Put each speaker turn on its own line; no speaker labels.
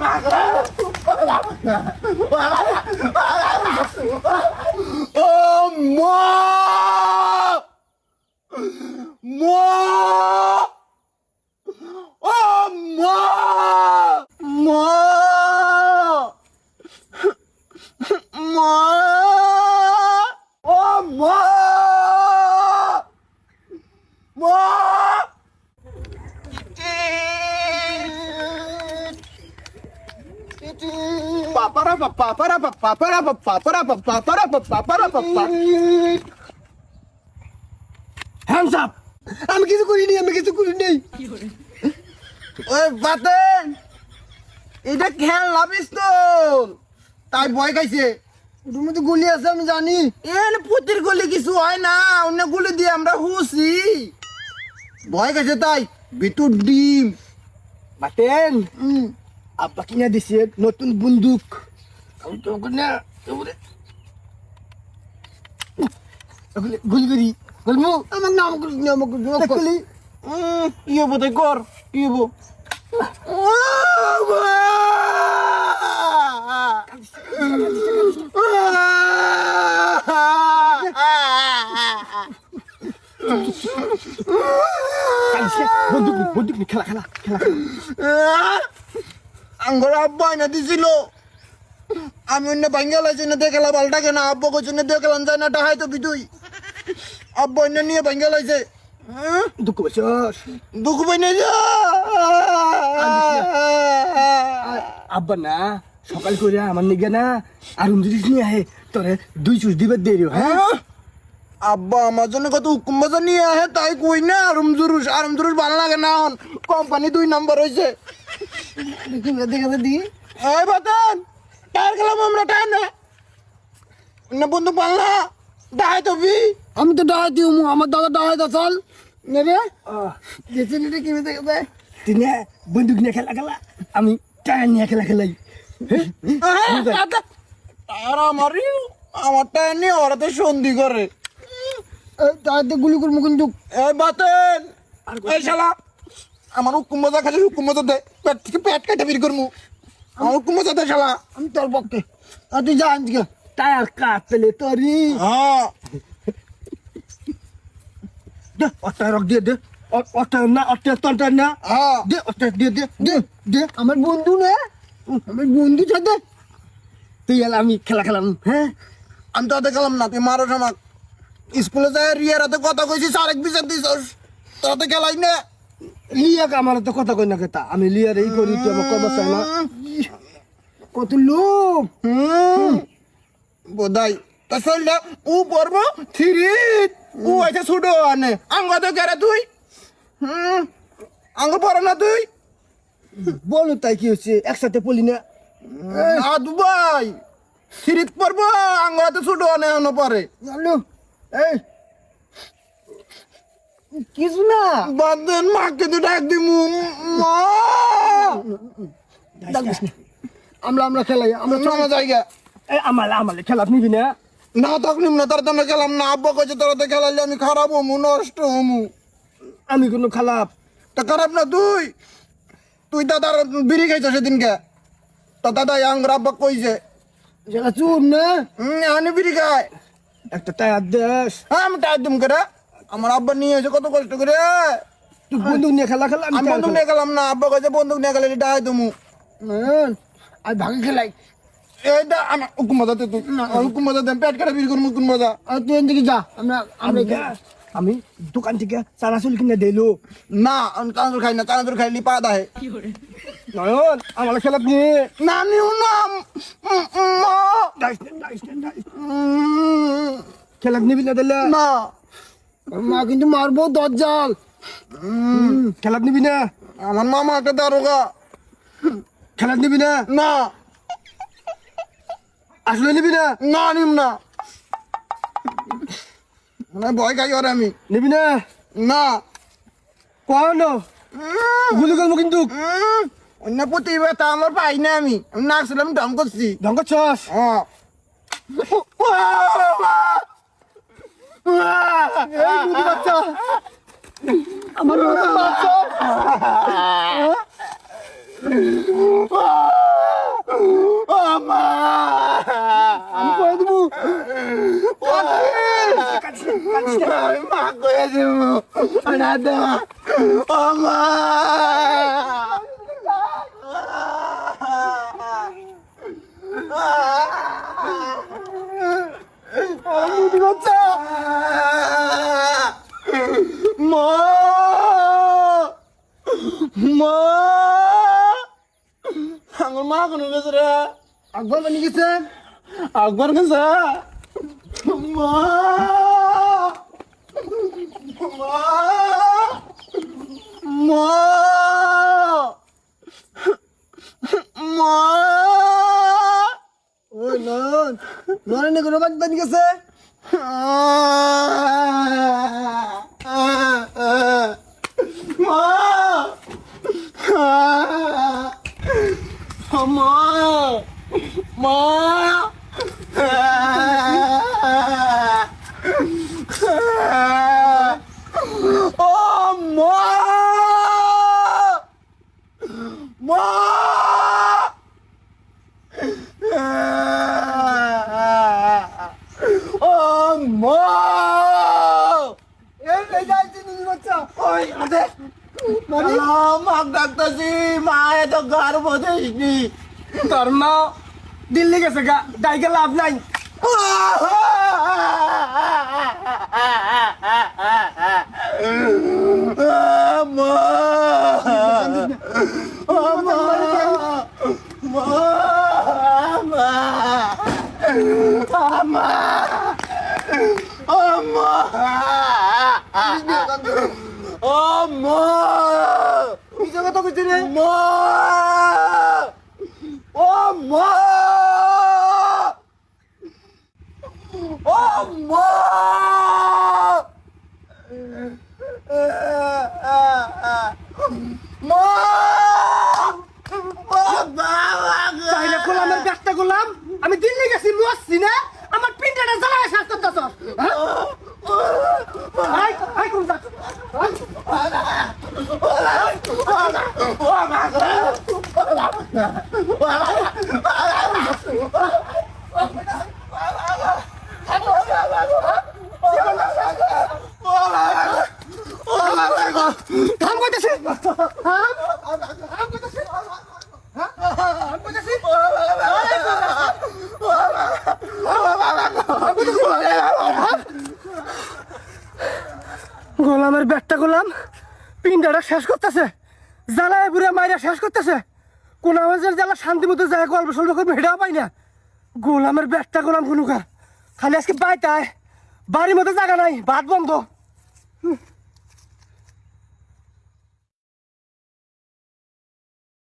엄마! 뭐! 엄마! 뭐! 어, 뭐? 뭐?
Hands up আমি কিছু করিনি আমি কিছু করিনি।
ওই বাতেন এটা খেলনা পিস্তল তাই ভয় খাইছে।
ওটার মধ্যে গুলি আছে আমি জানি।
এন পুতির গলি কিছু হয় না অন্য গুলি দিয়ে আমরা হুসি। ভয় খাইছে তাই। ভিতর ডিম।
বাটেন আব্বা কিনে দিছে নতুন বন্দুক। আমি তো না গুলি করি। বলব? আমার নাম নাম করি
কি হব তাই কর কি হব
বন্দুক বন্দুক খেলা খেলা খেলা
আঙ্গর আব্বা না দিছিল। আমি অন্য বাঙ্গাল আছে না দেখালা বালটাকে না আব্বা কইছে না দেখালাম যায় না ডাহাই তো বিদুই। আব্বা অন্য নিয়ে বাঙ্গাল আছে
দুঃখ বছর
দুঃখ পাই না
আব্বা না সকাল করে আমার নিগে না আর উনত্রিশ নিয়ে আহে তোরে দুই চুষ দিবার দেরি হ্যাঁ?
হ্যাঁ? আব্বা আমার জন্য কত হুকুম বাজার নিয়ে আহে তাই কই না আরম জুরুস আরম জুরুস ভালো লাগে না কোম্পানি দুই নাম্বার হয়েছে
দেখি দেখে
এই বাতান টায়ার খেলাম আমরা টায়ার না। অন্য বন্ধু পাল্লা ডাহাই তো বি
আমি তো ডাহাই দিও আমার দাদা ডাহাই দা চল। নেবে গেছে নেবে কি দেখে দেয় তিনি বন্দুক নিয়ে খেলা খেলা। আমি টায়ার নিয়ে খেলা খেলাই।
টায়ার আমারই আমার টায়ার নিয়ে ওরা তো সন্ধি করে।
টায়ার দিয়ে গুলি করব কিন্তু
এই বাতেন এই শালা। আমার হুকুম বাজা খালি হুকুম বাজা দে। পেট থেকে পেট কেটে বের করমু। আমার হুকুম বাজা দে শালা।
আমি তোর পক্ষে। আর তুই যা আজকে। টায়ার কাট পেলে তোরই।
হ্যাঁ।
দে অটা রক দিয়ে দে। অটা না অটা তন্টা না।
হ্যাঁ।
দে অটা দিয়ে দে দে দে। আমার বন্ধু না। আমার বন্ধু সাথে তুই এলা আমি খেলা খেলাম হ্যাঁ?
আমি তো দেখালাম না তুই মারো আমাক স্কুলে যায় রিয়ার হাতে কথা কইছিস আরেক বিচার দিছস। তোরা খেলাই না।
লিয়াকে আমার তো কথা কই না কেতা? আমি লিয়ার এই করি তুই আমার কথা চাই না। কত লোক
বোধাই তা চললে ও পড়ব থ্রি ও আছে ছোট আনে। আঙ্গ তো কেরে তুই। হুম। আঙ্গ পড়ো না তুই।
বলো তাই কি হচ্ছে? একসাথে পড়লি না।
না দুবাই। থ্রি পড়ব আঙ্গ তো ছোট আনে আনো পরে।
জানো এই কিছু না।
বাদেন মাকে তো ডাক দিমু। মা!
আমরা আমরা খেলাই আমরা
চলো জায়গা।
এই আমালে আমালে খেলা নিবি না?
না তখন না তার তোমরা খেলাম না। আব্বা কইছে তোরা তো খেলাইলে আমি খারাপ হমু নষ্ট হমু।
আমি কোনো খালাপ।
তা খারাপ না তুই? তুই দাদার বিড়ি খাইছ সেদিনকে? তা দাদা আঙ্গুর আব্বা কইছে।
যেটা চুপ না?
আমি বিড়ি খাই।
একটা টায়ার দেশ
হ্যাঁ আমি টায়ার দিম করে আমার আব্বা নিয়ে এসে কত কষ্ট করে?
তুই বন্দুক নিয়ে খেলা খেলা
আমি বন্দুক নিয়ে গেলাম না আব্বা কইছে বন্দুক নিয়ে গেলে ডাই দিমু
আমি ভাগে খেলাই।
এইটা আমার হুকুম মজা তুই। হুকুম মজা দেন পেট কাটা বিড়ি করব হুকুম মজা
আর তুই এদিকে যা আমরা আমরা আমি দোকান থেকে চানাচুল কিনে দিলো
না আমি চানাচুর খাই না চানাচুর খাইলি পা দাহে।
নয়ন আমার খেলা নিয়ে
না নিউ নাম
খেলা নিবি না দিলে?
না।
মা কিন্তু মারবো দজ্জাল খেলা নিবি না
আমার মামা একটা দারোগা
খেলা নিবি না
না
আসলে নিবি না
না নিম না মানে ভয় খাই ওরে আমি
নিবি না
না
কন গুলি করব কিন্তু
অন্য প্রতিভা আমার পাই না আমি আমি নাচছিলাম ঢং করছি
ঢঙ্গ ছস
হ্যাঁ
에이, 모두
맞자. 아무리 모두 맞자. 어? 어? 어, 엄마. 안
꺼야지 뭐.
왔지. 같이, 같이. 안 꺼야지 뭐. 안 한다. 엄마. মা বাচ্চা মা! মা! আমার মা কোনো গেছে রে?
আকবর বানি গেছে?
আকবর গেছে। মা! মা! মা! মা!
ওই নন। নন কোনো বাদ বানি গেছে? 妈！
妈！妈！
妈！
妈！ডাকতাছি মা এত গর্ব দিসনি
তোর মা দিল্লি গেছে গা ডাইকে লাভ নাই।
মা। ও মা!
কি জায়গা তো কইছি রে।
মা! ও মা! ও মা!
আমি দিল্লি গেছি মরছি না আমার পিন্ডাটা জ্বালায় শেষ করতেছ আই আই কোন যাচ্ছ গোলামের ব্যাগটা গোলাম পিন্ডাটা শেষ করতেছে। জ্বালায় বুড়ে মাইরা শেষ করতেছে। কোন আমাদের জ্বালা শান্তি মতো যায়, গল্প সল্প করে হেটাও পাই না। গোলামের ব্যাটটা গোলাম কোনুকা খালি আজকে বাইতায়, বাড়ির মতো জায়গা নাই, বাদ বন্ধ।